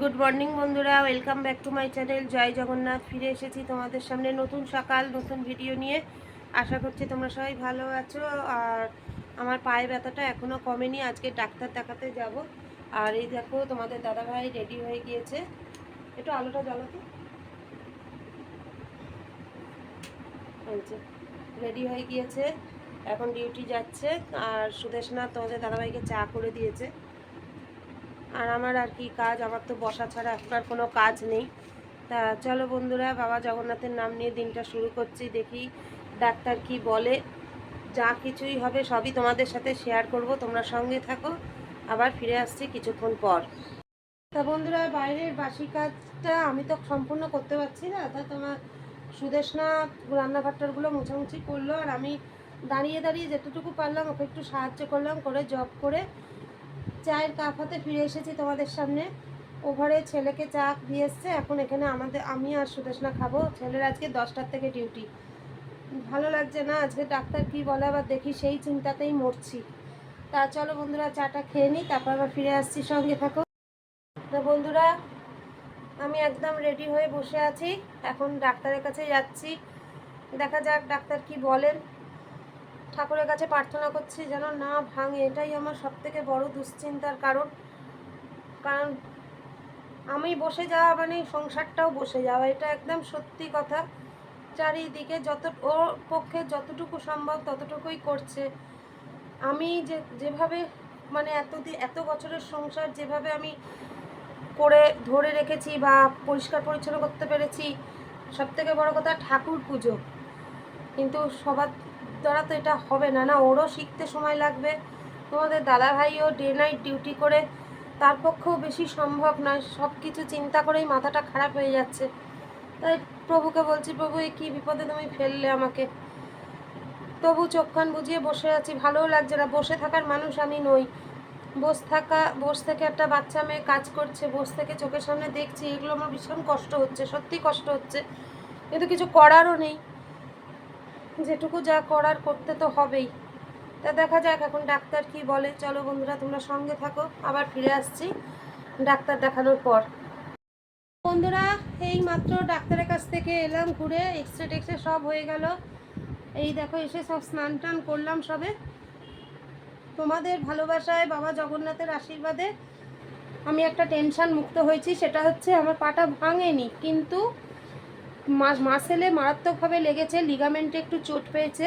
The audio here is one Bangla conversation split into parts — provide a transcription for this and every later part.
গুড মর্নিং বন্ধুরা। Welcome back to my channel জয় জগন্নাথ, ফিরে এসেছি তোমাদের সামনে নতুন সকাল, নতুন ভিডিও নিয়ে। আশা করছি তোমরা সবাই ভালো আছো। আর আমার পায়ে ব্যথাটা এখনও কমেনি। আজকে ডাক্তার দেখাতে যাব। আর এই দেখো, তোমাদের দাদাভাই রেডি হয়ে গিয়েছে। একটু আলোটা জ্বালাতে রেডি হয়ে গিয়েছে। এখন ডিউটি যাচ্ছে। আর সুদেশনাথ তোমাদের দাদাভাইকে চা করে দিয়েছে। আর আমার আর কি কাজ, আমার তো বসা ছাড়া এখন আর কোনো কাজ নেই। তা চলো বন্ধুরা, বাবা জগন্নাথের নাম নিয়ে দিনটা শুরু করছি, দেখি ডাক্তার কি বলে। যা কিছুই হবে সবই তোমাদের সাথে শেয়ার করব, তোমরা সঙ্গে থাকো, আবার ফিরে আসছি কিছুক্ষণ পর। তা বন্ধুরা, বাইরের বাসি কাজটা আমি তো সম্পূর্ণ করতে পারছি না, তা তোমার সুদেশনা রান্নাঘরটারগুলো মোছামুছি করল, আর আমি দাঁড়িয়ে দাঁড়িয়ে যেতটুকু পারলাম, ওকে একটু সাহায্য করলাম, করে জব করে চায়ের কাপ হাতে ফিরে এসেছি তোমাদের সামনে। ওভারে ছেলেকে চা দিয়ে এসছে, এখন এখানে আমাদের, আমি আর সুদেশনা খাব। ছেলের আজকে দশটার থেকে ডিউটি। ভালো লাগছে না, আজকে ডাক্তার কি বলে, আবার দেখি সেই চিন্তাতেই মরছি। তা চলো বন্ধুরা, চাটা খেয়ে নিই, তারপর আবার ফিরে আসছি, সঙ্গে থাকো। তো বন্ধুরা, আমি একদম রেডি হয়ে বসে আছি, এখন ডাক্তারের কাছে যাচ্ছি। দেখা যাক ডাক্তার কি বলেন। ঠাকুরের কাছে প্রার্থনা করছি যেন না ভাঙে। এটাই আমার সব থেকে বড় দুশ্চিন্তার কারণ। কারণ আমি বসে যাওয়া মানে সংসারটাও বসে যাওয়া, এটা একদম সত্যি কথা। চারিদিকে যত, ওর পক্ষে যতটুকু সম্ভব ততটুকুই করছে। আমি যে, যেভাবে মানে এতদিন এত বছরের সংসার যেভাবে আমি করে ধরে রেখেছি বা পরিষ্কার পরিচ্ছন্ন করতে পেরেছি সব থেকে বড় কথা ঠাকুর পুজো। কিন্তু সবার দ্বারা তো এটা হবে না না, ওরও শিখতে সময় লাগবে। তোমাদের দাদা ভাইও ডে নাইট ডিউটি করে, তার পক্ষেও বেশি সম্ভব নয় সব কিছু চিন্তা করেই মাথাটা খারাপ হয়ে যাচ্ছে। তাই প্রভুকে বলছি, প্রভু, এ কী বিপদে তুমি ফেললে আমাকে? তবু চোখ কান বুঝিয়ে বসে আছি, ভালোও লাগছে না। বসে থাকার মানুষ আমি নই। বস থাকা, বস থেকে একটা বাচ্চা মেয়ে কাজ করছে, বস থেকে চোখের সামনে দেখছি, এগুলো আমার ভীষণ কষ্ট হচ্ছে সত্যি কষ্ট হচ্ছে। কিন্তু কিছু করারও নেই। যেটুকু যা করার করতে তো হবেই। তা দেখা যাক এখন ডাক্তার কি বলে। চলো বন্ধুরা, তোমরা সঙ্গে থাকো। আবার ফিরে আসছি ডাক্তার দেখানোর পর। বন্ধুরা, এই মাত্র ডাক্তারের কাছ থেকে এলাম ঘুরে এক্স রে টেক্সরে সব হয়ে গেল। এই দেখো, এসে সব স্নান টান করলাম সবে। তোমাদের ভালোবাসায় বাবা জগন্নাথের আশীর্বাদে আমি একটা টেনশন মুক্ত হয়েছি, সেটা হচ্ছে আমার পাটা ভাঙেনি। কিন্তু মাসেলে মারাত্মকভাবে লেগেছে লিগামেন্টে একটু চোট পেয়েছে,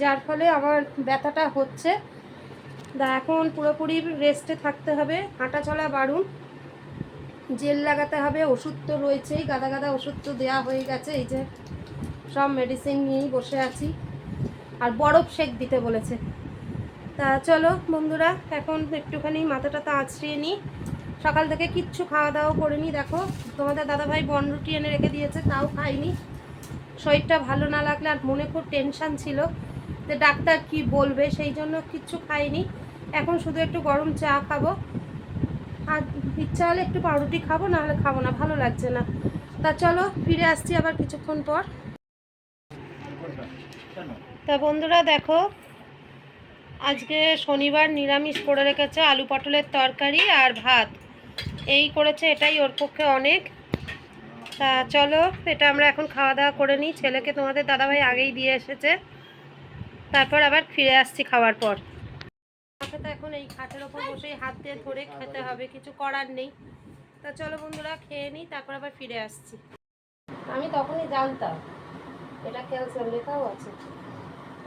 যার ফলে আমার ব্যথাটা হচ্ছে। তা এখন পুরোপুরি রেস্টে থাকতে হবে, হাঁটা চলা বাড়ুন জেল লাগাতে হবে, ওষুধ তো রয়েছেই, গাদা গাদা ওষুধ তো দেওয়া হয়ে গেছে, এই যে সব মেডিসিন নিয়েই বসে আছি। আর বরফ শেক দিতে বলেছে। তা চলো বন্ধুরা, এখন একটুখানি মাথাটা তো আঁচড়িয়ে নিই। সকাল থেকে কিচ্ছু খাওয়া দাওয়া করিনি, দেখো। তোমাদের দাদাভাই বন রুটি এনে রেখে দিয়েছে, তাও খাইনি। শরীরটা ভালো না লাগলে আর মনে খুব টেনশান ছিল যে ডাক্তার কি বলবে, সেই জন্য কিচ্ছু খাইনি। এখন শুধু একটু গরম চা খাব। আর ইচ্ছা হলে একটু পাউরুটি খাব, না হলে খাব না, ভালো লাগছে না। তা চলো, ফিরে আসছি আবার কিছুক্ষণ পর। তা বন্ধুরা, দেখো, আজকে শনিবার নিরামিষ করে রেখেছে আলু পটলের তরকারি আর ভাত। এই করেছে, এটাই ওর পক্ষে অনেক। তা চলো, এটা আমরা এখন খাওয়া দাওয়া করে নিই। ছেলেকে তোমাদের দাদাভাই আগেই দিয়ে এসেছে। তারপর আবার ফিরে আসছি খাওয়ার পর। আমাকে তো এখন এই খাটের ওপর বসেই হাত দিয়ে ধরে খেতে হবে, কিছু করার নেই। তা চলো বন্ধুরা, খেয়ে নিই, তারপর আবার ফিরে আসছি। আমি তখনই জানতাম, এটা ক্যালসিয়াম লেখাও আছে।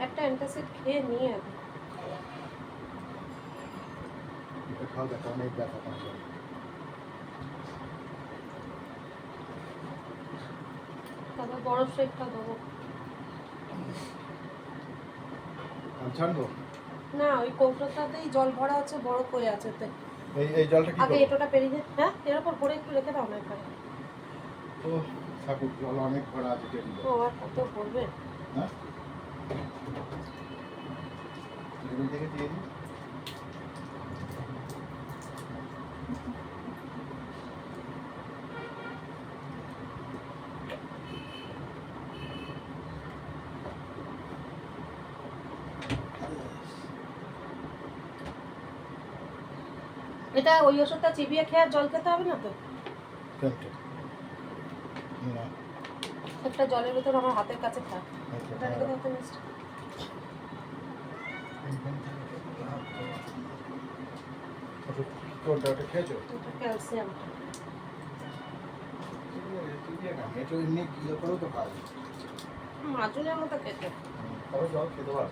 একটা অ্যান্টাসিড খেয়ে নিয়ে খাও তারপর বরফ শেকটা দেবো ছাড়বো না ওই কৌটোটাতেই জল ভরা আছে বরফ হয়ে আছে তে। এই এই জলটা কি আগে এটোটা পেরিয়ে হ্যাঁ? এর উপর একটু রেখে দাও না এখানে ও ঠাকুর জল অনেক ভরা আছে টেবিলে। ও আর কত পড়বে হ্যাঁ? টেবিল থেকে দিয়ে দিই। এটা ওই ওষুধটা চিবিয়ে খেয়ে আর জল খেতে হবে না তো? একটা জলের বোতল আমার হাতের কাছে থাক। আচ্ছা, রেখে দাও তো মিষ্টি। আচ্ছা, কোনটা ওটা খেয়েছো? ওটা এটা এমনি ইয়ে করেও তো খাবে মাজুনের মতো খেতে। খাবে জল খেতে পারো।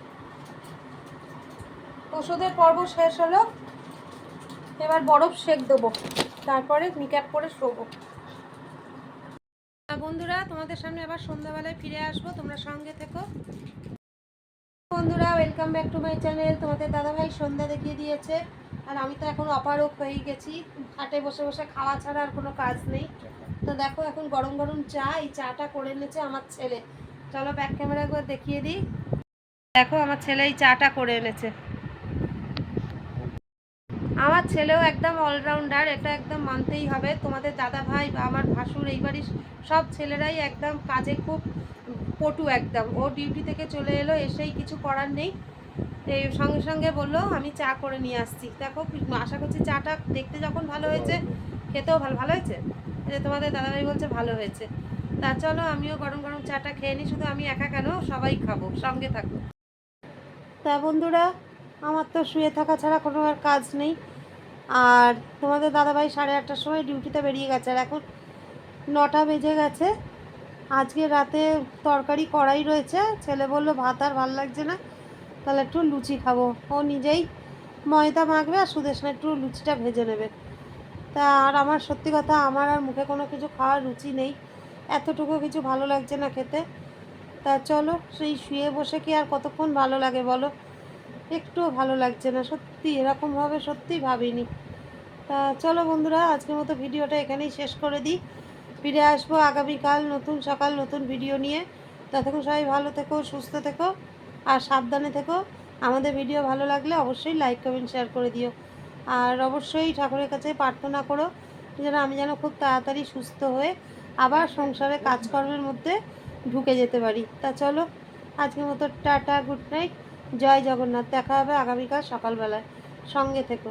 ওষুধের পর্ব শেষ হলো। এবার বরফ সেক দেবো। তারপরে নিক্যাপ করে শোবো। বন্ধুরা, তোমাদের সামনে আবার সন্ধ্যাবেলায় ফিরে আসব। তোমরা সঙ্গে থেকো। বন্ধুরা welcome back to my channel তোমাদের দাদাভাই সন্ধ্যা দেখিয়ে দিয়েছে। আর আমি তো এখন অপারক হয়ে গেছি। খাটে বসে বসে খাওয়া ছাড়া আর কোনো কাজ নেই। তো দেখো, এখন গরম গরম চা, এই চাটা করে এনেছে আমার ছেলে। চলো ব্যাক ক্যামেরা করে দেখিয়ে দিই। দেখো, আমার ছেলে এই চাটা করে এনেছে। আমার ছেলেও একদম অলরাউন্ডার এটা একদম মানতেই হবে। তোমাদের দাদা ভাই বা আমার ভাসুর এই বাড়ির সব ছেলেরাই একদম কাজে খুব পটু একদম। ও ডিউটি থেকে চলে এলো, এসেই কিছু করার নেই। এই সঙ্গে সঙ্গে বলল, আমি চা করে নিয়ে আসছি। দেখো, আশা করছি চাটা দেখতে যখন ভালো হয়েছে, খেতেও ভালো ভালো হয়েছে? যে তোমাদের দাদাভাই বলছে, ভালো হয়েছে। তা চলো, আমিও গরম গরম চাটা খেয়ে নিই, শুধু আমি একা কেন, সবাই খাব, সঙ্গে থাকব তা বন্ধুরা, আমার তো শুয়ে থাকা ছাড়া কোনো আর কাজ নেই। আর তোমাদের দাদাভাই সাড়ে আটটার সময় ডিউটিতে বেরিয়ে গেছে, আর এখন নটা বেজে গেছে। আজকে রাতে তরকারি কড়াই রয়েছে, ছেলে বলল ভাত আর ভালো লাগছে না, তাহলে একটু লুচি খাব। ও নিজেই ময়দা মাখবে আর সুদেশনা একটু লুচিটা ভেজে নেবে। তা আর আমার সত্যি কথা, আমার আর মুখে কোনো কিছু খাওয়ার রুচি নেই। এতটুকু কিছু ভালো লাগছে না খেতে। তা চলো, সেই শুয়ে বসে কি আর কতক্ষণ ভালো লাগে বলো? একটুও ভালো লাগছে না, সত্যি এরকমভাবে সত্যি ভাবিনি। তা চলো বন্ধুরা, আজকের মতো ভিডিওটা এখানেই শেষ করে দিই। ফিরে আসব আগামীকাল নতুন সকাল, নতুন ভিডিও নিয়ে। ততক্ষণ সবাই ভালো থেকো, সুস্থ থেকো, আর সাবধানে থেকো। আমাদের ভিডিও ভালো লাগলে অবশ্যই লাইক, কমেন্ট, শেয়ার করে দিও। আর অবশ্যই ঠাকুরের কাছে প্রার্থনা করো, যেন আমি যেন খুব তাড়াতাড়ি সুস্থ হয়ে আবার সংসারে কাজকর্মের মধ্যে ঢুকে যেতে পারি। তা চলো, আজকের মতো টাটা, গুড নাইট। জয় জগন্নাথ দেখা হবে আগামীকাল সকালবেলায়। সঙ্গে থেকো।